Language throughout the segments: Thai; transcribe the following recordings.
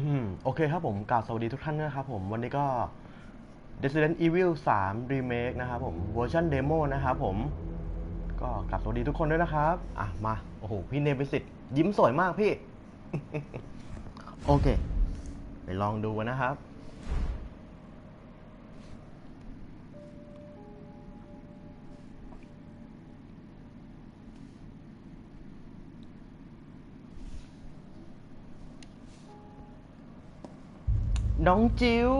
อืมโอเคครับผมกล่าวสวัสดีทุกท่านนะครับผม วันนี้ก็ Resident Evil 3 Remake นะครับผมเวอร์ชันเดโมนะครับผม ก็กล่าวสวัสดีทุกคนด้วยนะครับ อะ มา โอ้โห พี่เนวิสิตยิ้มสวยมากพี่ โอเค ไปลองดูนะครับ น้องจิว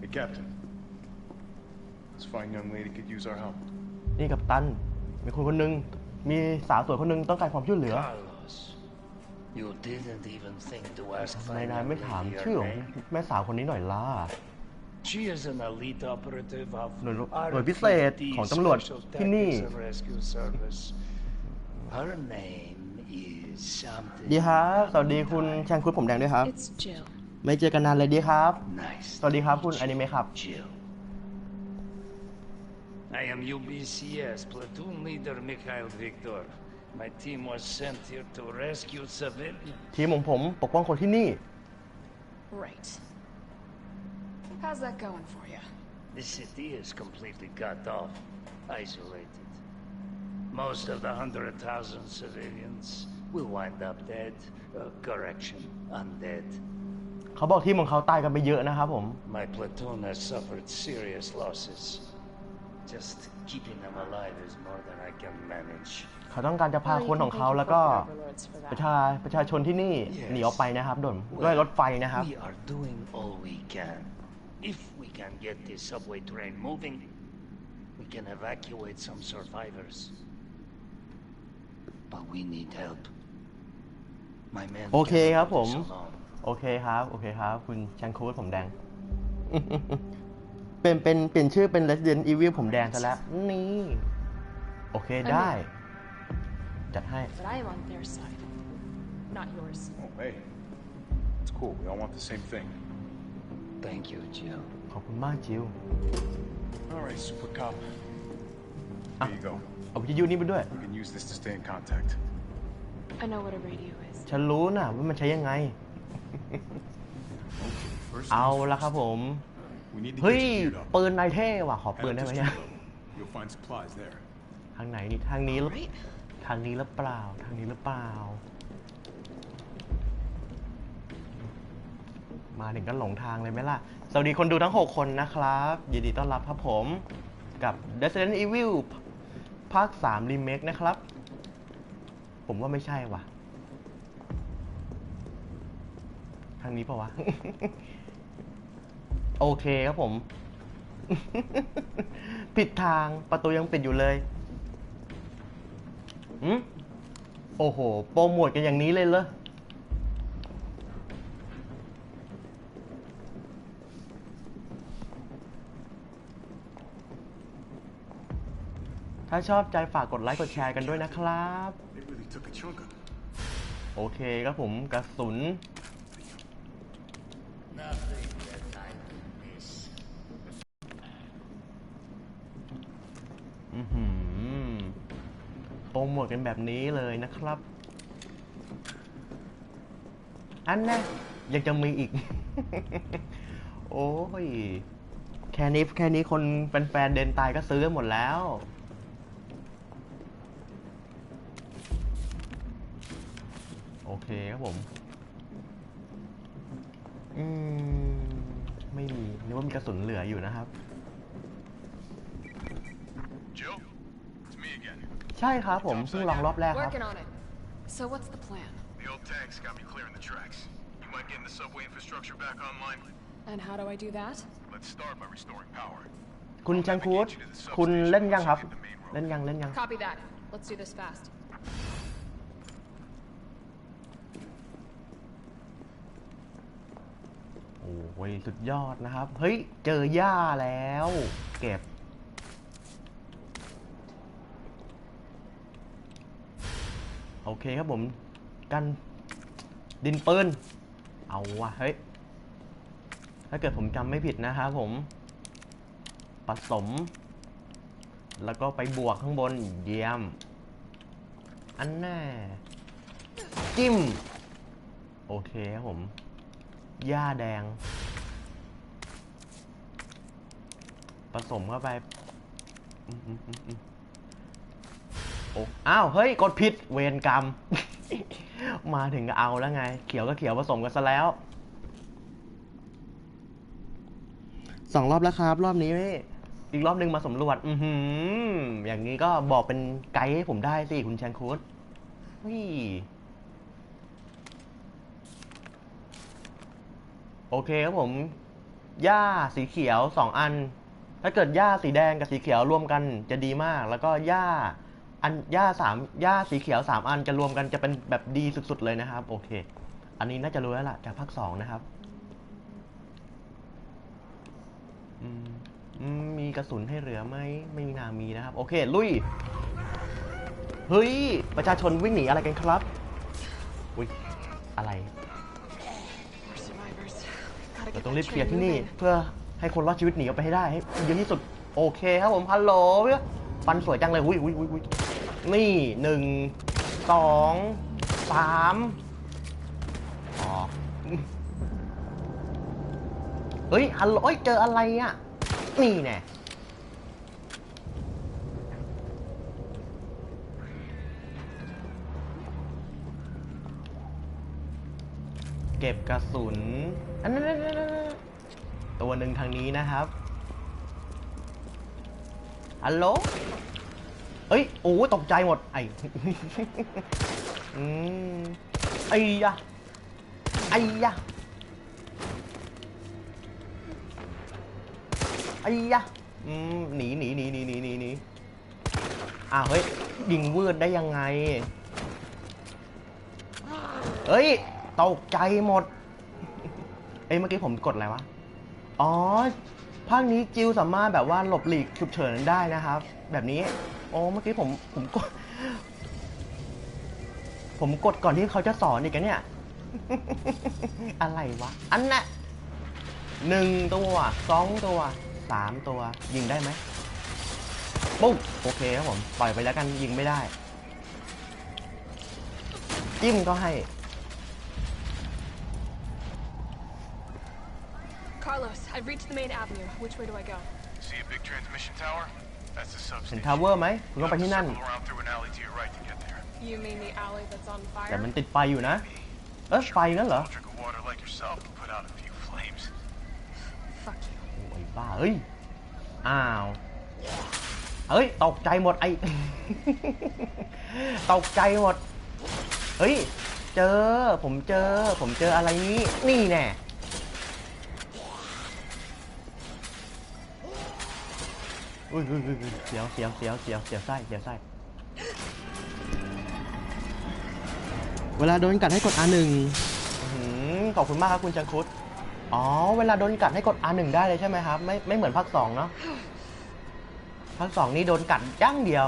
Hey, Captain. This fine young lady could use our help. นี่กับตัน มีคนคนหนึงมีสาวสวยคนหนึงต้องการความช่วยเหลือ Carlos, you didn't even think to ask ทำไม fine นาย young ไม่ถาม lady ชื่อ her ของ name? แม่สาวคนนี้หน่อยล่ะ She is an elite operative of หน่วย our หน่วยพิเศษ50ของตำรวจ Special ที่นี่ Tactics and Rescue Service. Her name is something ดีครับสวัสดีคุณแชงคุดผมแดงด้วยครับ It's Jill. ไม่เจอกันนานเลยดีครับ nice. สวัสดีครับคุณอนิเมะครับ Jill. I am UBCS platoon leader Mikhail Viktor. My team was sent here to rescue civilians. ทีมของผมปกป้องคนที่นี่ Right. How's that going for you? The city is completely cut off, isolated. Most of the hundred thousand civilians will wind up dead. Uh, correction, undead. เขาบอกทีมของเขาตายกันไปเยอะนะครับผม My platoon has suffered serious losses. Just keeping them alive is more than I can manage. เขาต้องการจะพา Well, you คน can ของ thank เขา your แล้วก็ corporate overlords for ประ that. ชาประชาชนที่นี่ Yes. หนีออกไปนะครับโดนด้วยรถไฟนะครับ We are doing all we can. If we can get this subway train moving, we can evacuate some survivors. But we need help. My men โอเคครับผม cannot do this alone. โอเคครับ โอเคครับ คุณแชงคูดผมแดง เป็นเป็นเปลี่ยนชื่อเป็น Resident Evil ผมแดงซะแล้ว นี่ โอเคได้ จัดให้ But I am on their side, not yours. Oh, hey. It's cool. We all want the same thing. Thank you, Jill. ขอบคุณมากจิว All right, Super Cop. Ah. Here you go. เอาวิทยุนี้ไปด้วย You can use this to stay in contact. I know what a radio is. ฉันรู้นะว่ามันใช้ยังไง First เอา things ละครับผม we need to เฮ้ get ย you geared up. ปืนนายเท่ว่ะ ขอ Head ปืน up ได้ to ไหม street เนี่ย level. You'll find supplies there. ทางไหนนี่ ทางนี้หรือ Right? ทางนี้หรือเปล่า ทางนี้หรือเปล่า มาถึงก็หลงทางเลยไหมล่ะ สวัสดีคนดูทั้ง 6 คนนะครับ ยินดีต้อนรับครับผมกับ Resident Evil ภาค 3 Remake นะครับ ผมว่าไม่ใช่ว่ะ ทางนี้เปล่าวะ โอเคครับผม ผิดทางประตูยังปิดอยู่เลยหืมโอ้โห โปรโมทกันอย่างนี้เลยเหรอถ้าชอบใจฝากกดไลค์กดแชร์กันด้วยนะครับ They really took a chunk of โอเคครับผมกระสุน Nothing that I can miss. อือหือ โปรโมทกันแบบนี้เลยนะครับ อันนะยังจะมีอีก โอ้ย แค่นี้แค่นี้คนแฟนๆเดนตายก็ซื้อหมดแล้วโอเคครับผม อืม ไม่มีนึกว่ามีกระสุนเหลืออยู่นะครับ Jill, it's me again. ใช่ครับผมเพิ่งลองรอบแรกครับ Working on it. So what's the plan? The old tanks got me clearing the tracks. You mind getting the subway infrastructure back online? And how do I do that? Let's start by restoring power. คุณจังคูดคุณเล่นยังครับ เล่นยังเล่นยัง Copy that. Let's do this fast. โอ้ยสุดยอดนะครับ เฮ้ย เจอหญ้าแล้ว เก็บ โอเคครับผม กันดินปืนเอาวะเฮ้ย ถ้าเกิดผมจำไม่ผิดนะครับผม ผสม แล้วก็ไปบวกข้างบนเยี่ยม อันแน่จิ้ม โอเคครับผม หญ้าแดง ผสมเข้าไปอืมอืมอืมอืมโอ้อ้าว เฮ้ย กดผิด เวรกรรม มาถึงก็เอาแล้วไง เขียวก็เขียวผสมกันซะแล้ว สองรอบแล้วครับ รอบนี้ไม่อีกรอบหนึงมาสำรวจ อือหือ อย่างนี้ก็บอกเป็นไกด์ให้ผมได้สิ คุณแชงคูดวิ โอเคครับผมหญ้าสีเขียวสองอัน ถ้าเกิดหญ้าสีแดงกับสีเขียวรวมกันจะดีมาก แล้วก็หญ้าอันหญ้าสามหญ้าสีเขียวสามอันจะรวมกันจะเป็นแบบดีสุดๆเลยนะครับ โอเค อันนี้น่าจะรู้แล้วล่ะจากภาคสองนะครับมีกระสุนให้เหลือไหมไม่มีนามีนะครับ โอเค ลุยเฮ้ย ประชาชนวิ่งหนีอะไรกันครับ อุ้ยอะไร เรา get ต้องรี that บเคลียร์ train ที่นี่ moving. เพื่อให้คนรอดชีวิตหนีออกไปให้ได้ให้เยอะที่สุด โอเคครับผมฮัลโหลฟันสวยจังเลยอุ้ยอุ้ยอุ้ยอุ้ยนี่หนึ่งสองสามอ๋อเฮ้ยฮัลโหลเอ้ยเจออะไรอะ นี่แน่ ก็บกระสุนอันนั้นตัวหนึ่งทางนี้นะครับฮัลโหลเอ้ย โอ้ ตกใจหมด ไอ้อืมไอ้ยะ ไอ้ยะ ไอ้ยะ อืม หนีหนีหนีหนีหนีหนีหนีอ้าวเฮ้ย ยิงวืดได้ยังไง เฮ้ย ตกใจหมด เอ้ยเมื่อกี้ผมกดอะไรวะ อ๋อ ภาคนี้จิวสามารถแบบว่าหลบหลีกฉุกเฉินได้นะครับ แบบนี้ โอ้เมื่อกี้ผมผมกด ผมกดก่อนที่เขาจะสอนอีกเนี่ย อะไรวะ อันน่ะหนึ่งตัวสองตัวสามตัว ยิงได้ไหมปุ๊บโอเคครับผม ปล่อยไปแล้วกันยิงไม่ได้ จิ้มก็ให้ Carlos, I've reached the main avenue. Which way do I go? See a big transmission tower? That's the เห็น substation. ทาวเวอร์ไหมคุณต้องไปที่นั่น Circle around through an alley to your right to get there. You mean the alley that's on แต่ fire? มันติดไฟอยู่นะ เออไฟนั่นเหรอ Drink of water like yourself can put out a few flames. Fuck you. โอ้ยบ้าเอ้ย อ้าวเอ้ยตกใจหมดไอ้ตกใจหมด เฮ้ย เจอ ผมเจอ ผมเจออะไรนี้ นี่แน่ อุ้ยอุ้ยอุ้ยเสียวเสียวเสียวเสียวเสียวไส้เสียวไส้เวลาโดนกัดให้กด R1 อื้อหือขอบคุณมากครับคุณจังคุดอ๋อ เวลาโดนกัดให้กด R1 ได้เลยใช่ไหมครับ ไม่ไม่เหมือนภาคสองเนาะภาคสองนี่โดนกัดย่างเดียว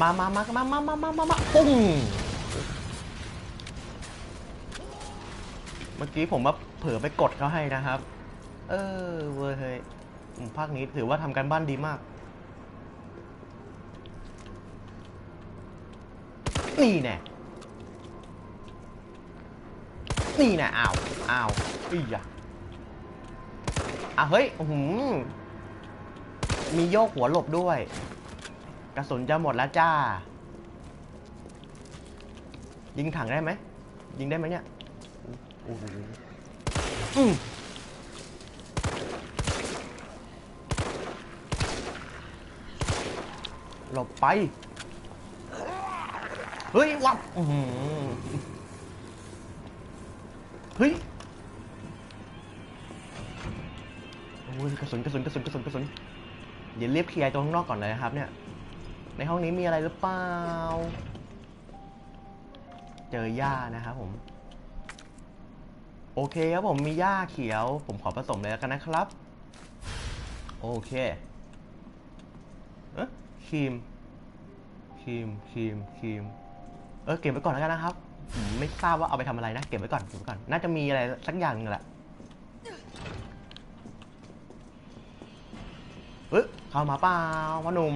มามามามามามามามามาปุ้งเมื่อกี้ผมว่าเผลอไปกดเขาให้นะครับ เออเว้ย ภาคนี้ถือว่าทำการบ้านดีมาก นี่แน่นี่แน่อ้าวอ้าวอีอะอะเฮ้ยอือหือมีโยกหัวหลบด้วย กระสุนจะหมดแล้วจ้า ยิงถังได้ไหม ยิงได้ไหมเนี่ยอ้โหอืม หลบไป เฮ้ย วับอื้อหือเฮ้ยโอ้ยกระสุนกระสุนกระสุนกระสุนกระสุนเดี๋ยวเรียบเคลียร์ตรงข้างนอกก่อนเลยนะครับเนี่ย ในห้องนี้มีอะไรหรือเปล่า เจอหญ้านะครับผม โอเคครับผมมีหญ้าเขียว ผมขอผสมเลยแล้วกันนะครับ โอเคเอ๊ะ ครีมครีมครีมครีมเออเก็บไว้ก่อนแล้วกันนะครับผมไม่ทราบว่าเอาไปทำอะไรนะ เก็บไว้ก่อนเก็บไว้ก่อน น่าจะมีอะไรสักอย่างนึงแหละเอ๊ะเข้ามาเปล่าพ่อหนุ่ม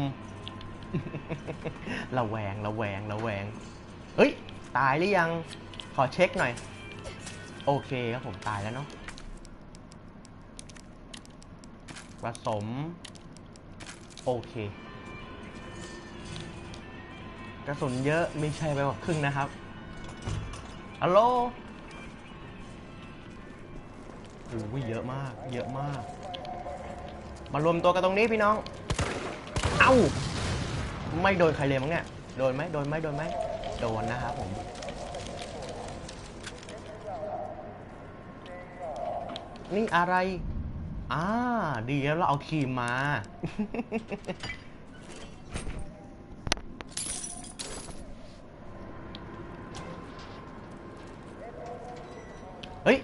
ระแวงระแวงระแวงเฮ้ย ตายหรือยัง ขอเช็คหน่อย โอเคครับผมตายแล้วเนาะผสม โอเค กระสุนเยอะไม่ใช่ไปกว่าครึ่งนะครับฮัลโหลโอ้ยเยอะมาก เยอะมาก มารวมตัวกันตรงนี้พี่น้อง เอ้า ไม่โดนใครเลยมั้งเนี่ย โดนไหมโดนไหมโดนไหมโดนนะครับผม นี่อะไร อ่า ดีแล้วเราเอาครีมมา เฮ้ย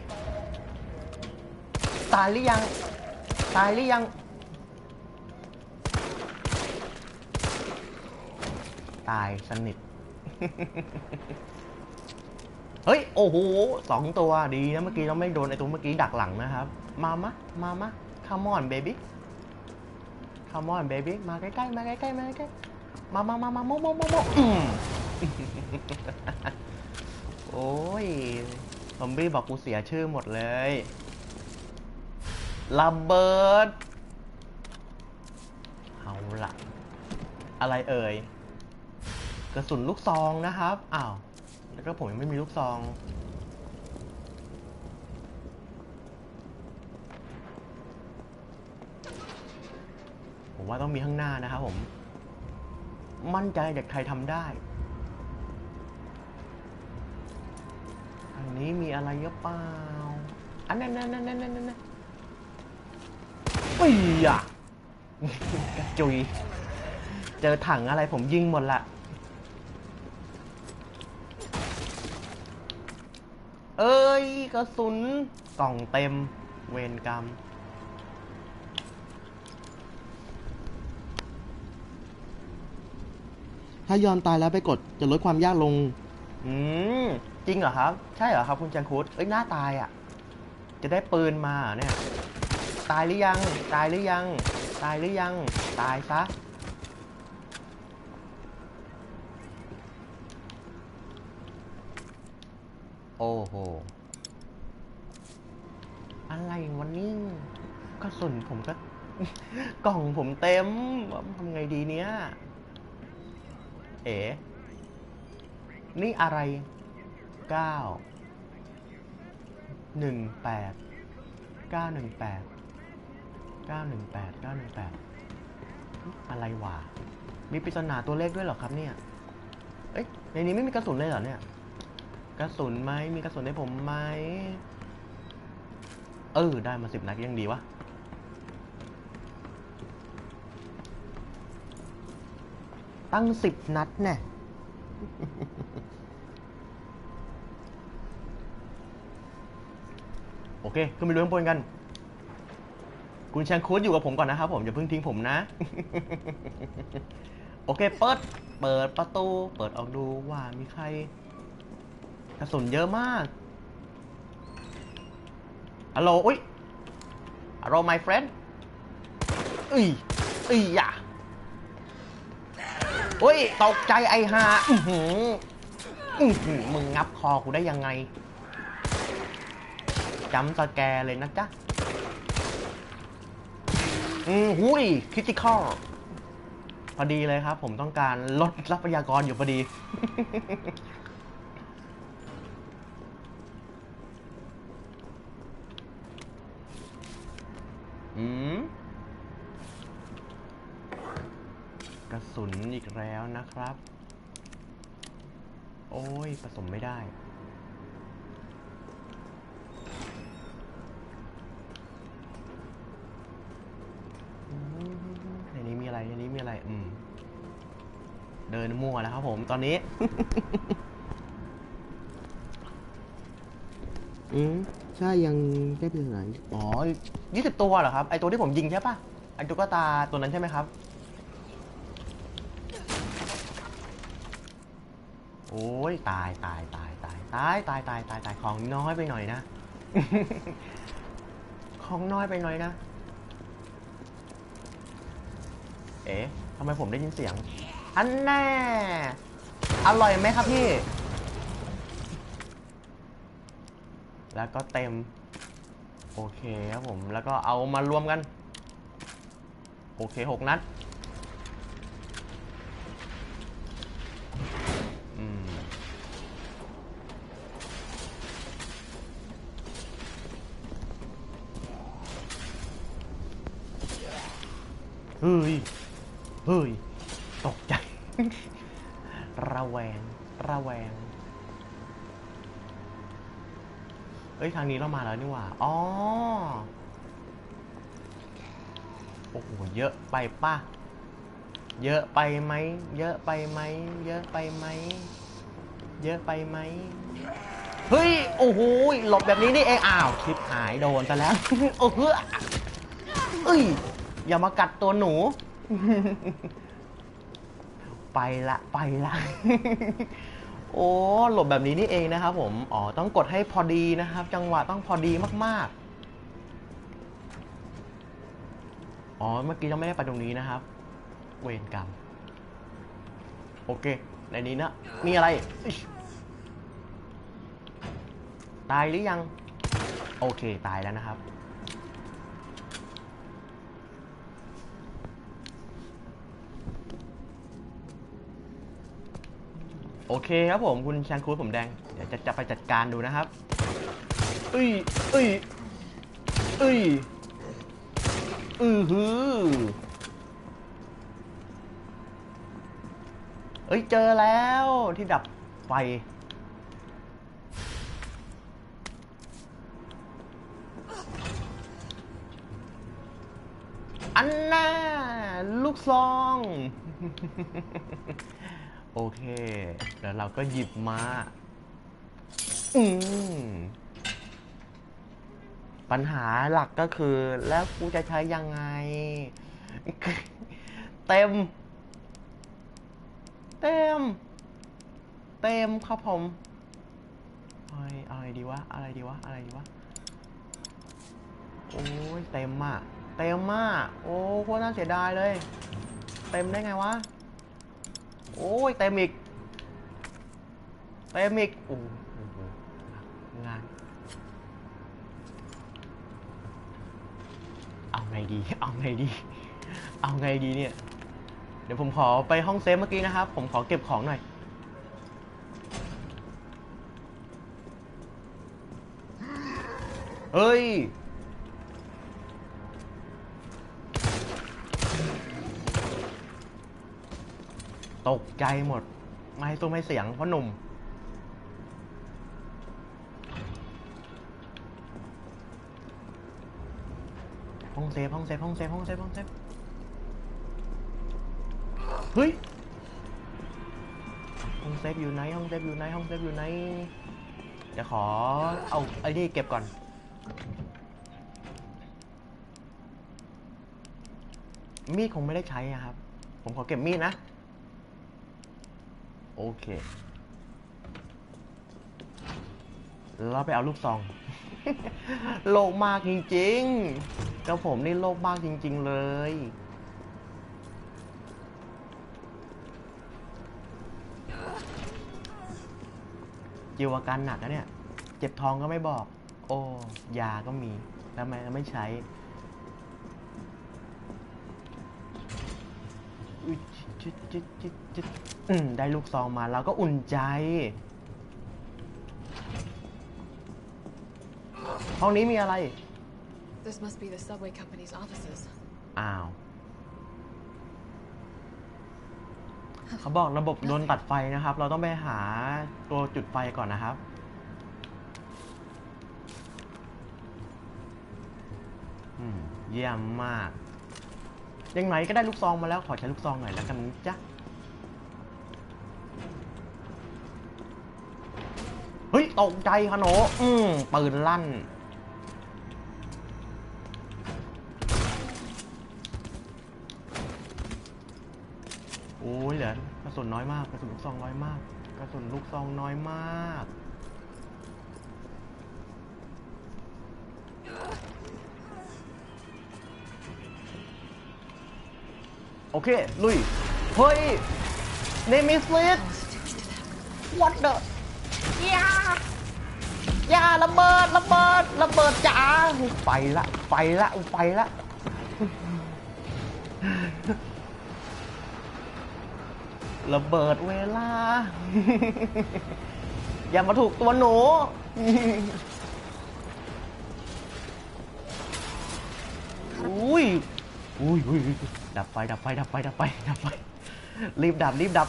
ตายหรือยัง ตายหรือยัง ตายสนิท เฮ้ย โอ้โหสองตัวดีนะเมื่อกี้เราไม่โดนไอตัวเมื่อกี้ดักหลังนะครับ มามะ มามะ come on baby come on baby มาใกล้ๆ มาใกล้ๆ มาใกล้ๆ มามามามาโมโมโมโมอืมโอ้ยซอมบี้บอกกูเสียชื่อหมดเลย ระเบิด เอาละอะไรเอ่ย กระสุนลูกซองนะครับ อ้าว แล้วก็ผมยังไม่มีลูกซอง ผมว่าต้องมีข้างหน้านะครับผม มั่นใจเด็กไทยทำได้อันนี้มีอะไรหรือเปล่าอันนั้นนั่นนั่นนั่นนั่น นั่นปีอะกระจุย เจอถังอะไรผมยิงหมดละ เอ้ยกระสุนกล่องเต็ม เวรกรรม ถ้ายอนตายแล้วไปกดจะลดความยากลง อืม จริงเหรอครับ ใช่เหรอครับ คุณจังคุดเอ้ยหน้าตายอะ จะได้ปืนมาเหรอเนี่ย ตายหรือยัง ตายหรือยัง ตายหรือยัง ตายซะ โอ้โห อะไรวันนี้กระสุนผมก็ กล่องผมเต็มทำไงดีเนี้ย เอ๋นี่อะไรเก้าหนึ่งแปดเก้าหนึ่งแปด เก้าหนึ่งแปดเก้าหนึ่งแปดอะไรวะ มีปริศนาตัวเลขด้วยเหรอครับเนี่ย เอ้ยในนี้ไม่มีกระสุนเลยเหรอเนี่ย กระสุนไหมมีกระสุนให้ผมไหม เออ ได้มาสิบนัดยังดีวะ ตั้งสิบนัดแน่โอเค ขึ้นไปดูข้างบนกัน คุณแชงคูดอยู่กับผมก่อนนะครับผมอย่าเพิ่งทิ้งผมนะ โอเค เปิด เปิดประตู เปิดออกดูว่ามีใครกระสุนเยอะมากฮัลโหลอุ้ยฮัลโหล my friend อุ้ยอุ้ยอย่าอุ้ยตกใจไอ้ห่าอื้อหืออื้อหือมึงงับคอกูได้ยังไงจำสแกเลยนะจ๊ะ อืมหุยคริติคอลพอดีเลยครับ ผมต้องการลดทรัพยากรอยู่พอดี อืม กระสุนอีกแล้วนะครับ โอ้ยผสมไม่ได้ อะไรอืมเดินมั่วแล้วครับผมตอนนี้อืมใช่ยังได้เป็นไหนอ๋อยี่สิบตัวเหรอครับ ไอตัวที่ผมยิงใช่ปะไอตุ๊กตาตัวนั้นใช่ไหมครับ โอ้ยตายตายตายตายตายตายตายตายตายของน้อยไปหน่อยนะ ของน้อยไปหน่อยนะ เอ๊ะ ทำไมผมได้ยินเสียง อันแน่ อร่อยไหมครับพี่ แล้วก็เต็ม โอเคครับผม แล้วก็เอามารวมกัน โอเคหกนัด ระแวง ระแวง เอ้ย ทางนี้เรามาแล้วนี่หว่า อ๋อ โอ้โห เยอะไปป่ะ เยอะไปไหม เยอะไปไหม เยอะไปไหม เยอะไปไหม เฮ้ย โอ้โห หลบแบบนี้นี่เอง อ้าว คลิปหายโดนซะแล้ว โอ้โหเอ้ย อย่ามากัดตัวหนู ไปละไปละ โอ้หลบแบบนี้นี่เองนะครับผม อ๋อ ต้องกดให้พอดีนะครับ จังหวะต้องพอดีมาก ๆ อ๋อ เมื่อกี้ยังไม่ได้ไปตรงนี้นะครับ เวรกรรม โอเค ในนี้นะ มีอะไร ตายหรือยัง โอเค ตายแล้วนะครับ โอเคครับผมคุณชันคูดผมแดง เดี๋ยวจะจะไปจัดการดูนะครับเอ้ยเอ้ยเอ้ยอือหือเอ้ยเจอแล้วที่ดับไฟอันน่าลูกซอง โอเค แล้วเราก็หยิบมา อืม ปัญหาหลักก็คือ แล้วกูจะใช้ยังไง เต็ม เต็ม เต็มครับผมอะไรอะไรดีวะ อะไรดีวะ อะไรดีวะ โอ้ยเต็มอะ เต็มมาก โอ้โคตรน่าเสียดายเลย เต็มได้ไงวะ โอ้ยเต็มอีกเต็มอีกโอ้งาน เอาไงดี เอาไงดี เอาไงดีเนี่ย เดี๋ยวผมขอไปห้องเซฟเมื่อกี้นะครับ ผมขอเก็บของหน่อยเฮ้ย ตกใจหมด ไม่ให้ซุ้มให้เสียงเพราะหนุ่ม ห้องเซฟห้องเซฟห้องเซฟห้องเซฟห้องเซฟเฮ้ย ห้องเซฟอยู่ไหนห้องเซฟอยู่ไหนห้องเซฟอยู่ไหนเดี๋ยวขอเอาไอ้นี่เก็บก่อนมีดคงไม่ได้ใช้อะครับ ผมขอเก็บมีดนะ โอเค เราไปเอาลูกซอง โลกมากจริงๆกับผมนี่โลกมากจริง ๆ เลย จิวอาการหนักนะเนี่ย เจ็บท้องก็ไม่บอก โอ้ยาก็มี แล้วทำไมไม่ใช้อุ๊ย จิ๊ดจิ๊ดจิ๊ดจิ๊ดอืมได้ลูกซองมาเราก็อุ่นใจ ห้องนี้มีอะไร This must be the subway company's offices. อ้าว เขาบอกระบบโดนตัดไฟนะครับ เราต้องไปหาตัวจุดไฟก่อนนะครับ อืม เยี่ยมมาก ยังไงก็ได้ลูกซองมาแล้วขอใช้ลูกซองหน่อยแล้วกันจ้ะเฮ้ยตกใจค่ะหนูอืมปืนลั่น โอ้ยเหลือกระสุนน้อยมากกระสุนลูกซองน้อยมากกระสุนลูกซองน้อยมาก โอเค ลุย เฮ้ย เนมิสลิส what the ยายาระเบิดระเบิดระเบิดจ๋าไปละไปละไปละระเบิดเวลา อย่ามาถูกตัวหนู อุ้ย อุ้ยอุ้ย ดับไฟดับไฟดับไฟดับไฟดับไฟรีบดับรีบดับ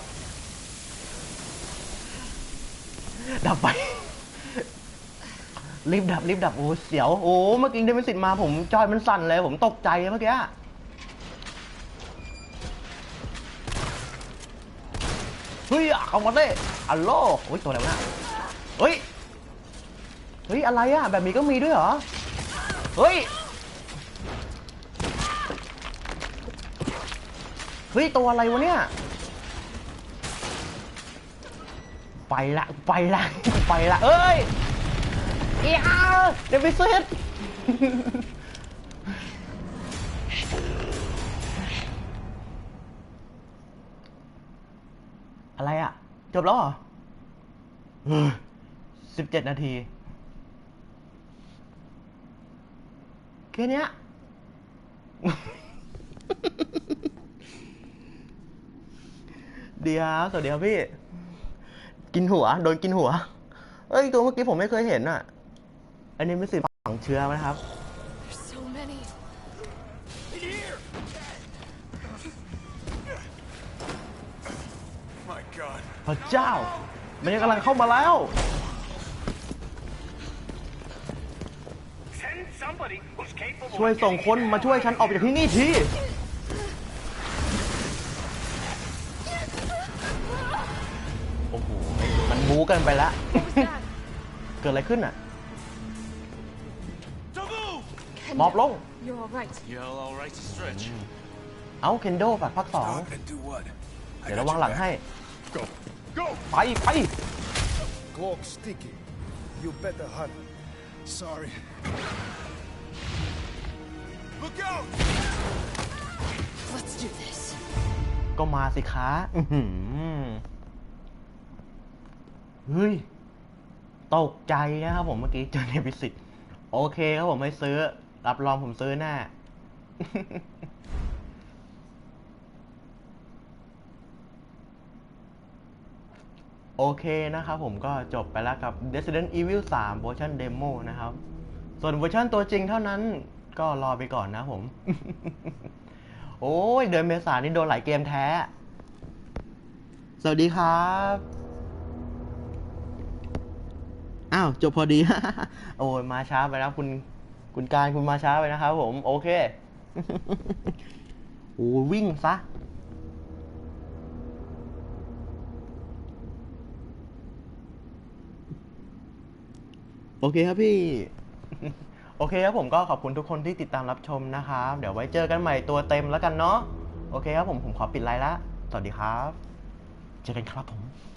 ดับไฟรีบดับรีบดับโอ้เสียวโอ้เมื่อกี้เดมิสิตมาผมจอยมันสั่นเลย ผมตกใจเมื่อกี้เฮ้ยเอามาได้อัลโลโอ้ยตัวอะไรวะน่ะเฮ้ยเฮ้ยอะไรอะแบบนี้ก็มีด้วยเหรอเฮ้ย เฮ้ย ตัวอะไรวะเนี่ย ไปละไปละไปละเอ้ยเอียเดวิสเซตอะไรอะ จบแล้วเหรอสิบเจ็ดนาทีแค่เนี้ ยเดียวสวัสดีครับพี่ กินหัว โดนกินหัว เอ้ยตัวเมื่อกี้ผมไม่เคยเห็นอะ อันนี้ไม่สิฝังเชื้อไหมครับ There's so many. My God. พระเจ้า มันยังกำลังเข้ามาแล้ว Send somebody who's capable ช่วย of ส่ง getting คน it มา out. ช่วยฉันออกจากที่นี่ที มันบู๊กันไปแล้ว Dad, เกิดอะไรขึ้นอะ Don't move! Kendo, มอบลง You're all right. Yeah, all right to stretch. เอ้าเคนโดฝากพักสอง and do what? เดี๋ยวระวังหลังให้ Go. Go! ไปไป Cloak sticky. You better hunt. Sorry. Look out! Let's do this. ก็มาสิคะอื้อหือ เฮ้ย ตกใจนะครับผมเมื่อกี้เจอเนวิสิตโอเคครับผมให้ซื้อ รับรองผมซื้อแน่โอเคนะครับผมก็จบไปแล้วกับ Resident Evil 3 เวอร์ชันเดโมนะครับ ส่วนเวอร์ชันตัวจริงเท่านั้นก็รอไปก่อนนะผม โอ้ย เดือนเมษานี่โดนหลายเกมแท้ สวัสดีครับ อ้าวจบพอดี โอ้ยมาช้าไปแล้วคุณคุณการคุณมาช้าไปนะครับผม โอเคโอ้วิ่งซะโอเคครับพี่ โอเคครับผมก็ขอบคุณทุกคนที่ติดตามรับชมนะครับ เดี๋ยวไว้เจอกันใหม่ตัวเต็มแล้วกันเนาะ โอเคครับผมผมขอปิดไลน์ละ สวัสดีครับ เจอกันครับผม